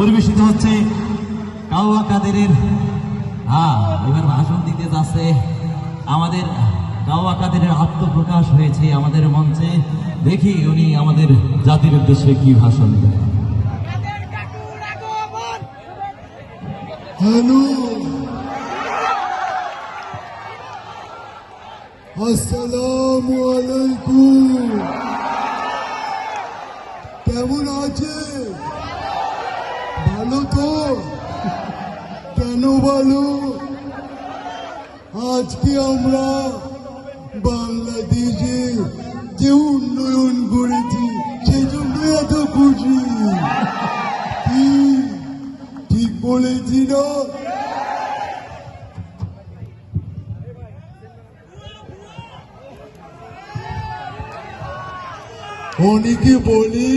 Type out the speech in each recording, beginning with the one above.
পরিবেশিত হচ্ছে কাউয়া কাদেরের হ্যাঁ এবার ভাষণ দিতে যাচ্ছে আমাদের কাউয়া কাদেরের আত্মপ্রকাশ হয়েছে আমাদের মঞ্চে। দেখি উনি আমাদের জাতির উদ্দেশ্যে কি ভাষণ দেন। হ্যালো আসসালামু আলাইকুম। কেমন আছে ভালো আজকে আমরা বাংলাদেশে যে উন্নয়ন করেছি সেজন্য এত খুশি। ঠিক বলেছি না অনেকে বলে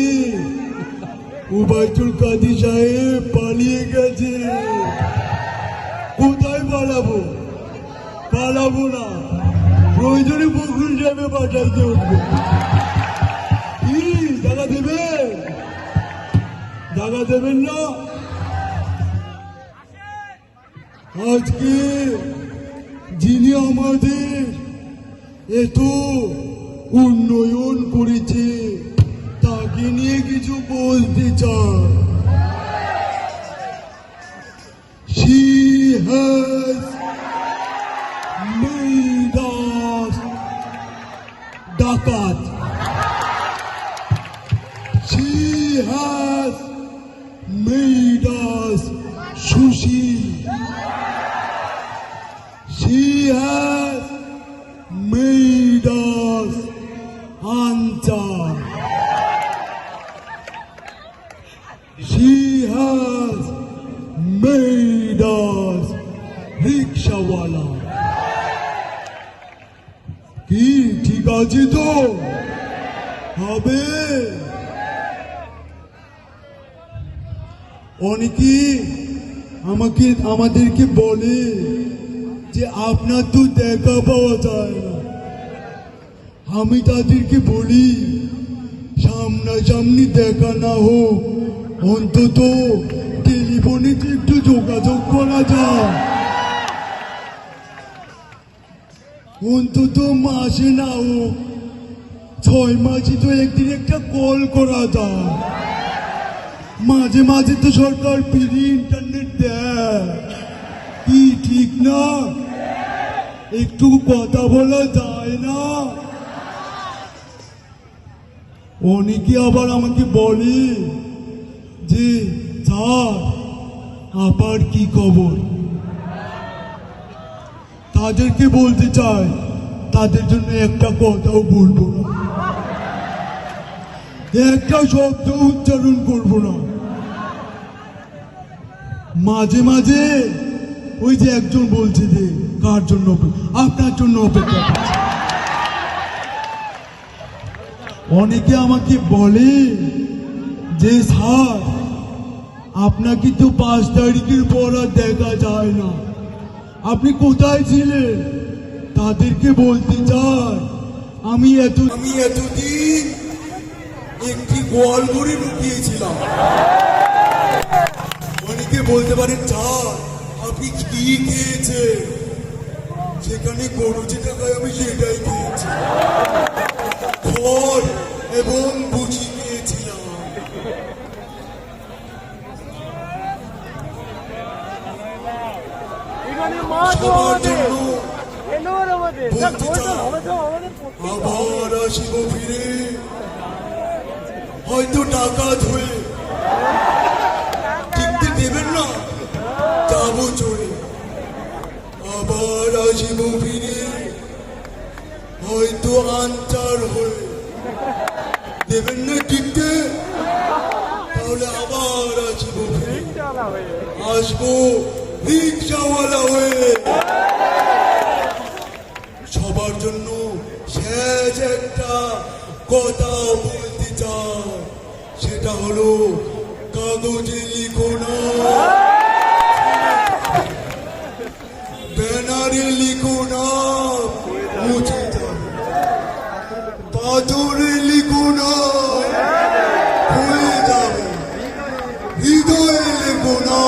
উবায়তুল কাদি সাহেব পালিয়ে গেছে। পালাবো। পালাবো না। প্রয়োজনে বকুল সাহেবে পাঠাইতে উঠবো কি জায়গা দেবেন। জায়গা দেবেন না। আজকে যিনি আমাদের এত উন্নয়ন করেছে, তাকে নিয়ে কিছু বলতে চাই She has made us sushi. She has made us hunter. She has made us rickshawala. He তো হবে। অনেকে, আমাকে, আমাদেরকে বলে যে আপনার তো দেখা পাওয়া যায় না। আমি তাদেরকে বলি, সামনাসামনি দেখা না হোক, অন্তত টেলিফোনে একটু যোগাযোগ করা যায়। অন্তত মাসে না হোক ছয় মাসে তো একদিন একটা কল করা যায়। মাঝে মাঝে তো সরকার ফ্রি ইন্টারনেট দেয়। কি ঠিক না? একটু কথা বলা যায় না। অনেকে আবার আমাকে বলে যে, স্যার আপার কি খবর? তাদেরকে বলতে চাই তাদের জন্য একটা কথাও বলব না। একটা শব্দ উচ্চারণ করব না। মাঝে মাঝে ওই যে একজন বলছে যে, কার জন্য আপনার জন্য অপেক্ষা অনেকে আমাকে বলে যে, স্যার, আপনাকে তো পাঁচ তারিখের পর আর দেখা যায় না। আপনি কোথায় ছিলেন? তাদেরকে বলতে চাই আমি এত আমি এতদিন একটি গোয়াল ঘরে লুকিয়েছিলাম। অনেকে বলতে পারেন চার আপনি কি খেয়েছে সেখানে গরু যেটা খায় আমি আবার আসিব ফিরে। হয়তো ডাকাত হয়ে টিকতে দেবেন না। যাব চলে আবার আসিব ফিরে। হয়তো আনচার হয়ে। দেবেন না টিকতে তাহলে আবার আসিব ফিরে। আসব। সবার জন্য শেষ একটা কথা বলতে চাই। সেটা হলো কাগজে লিখো না। ব্যানারে লিখো না। মুছে যাবে পাথরে লিখো না। হয়ে যাবে হৃদয়ে না।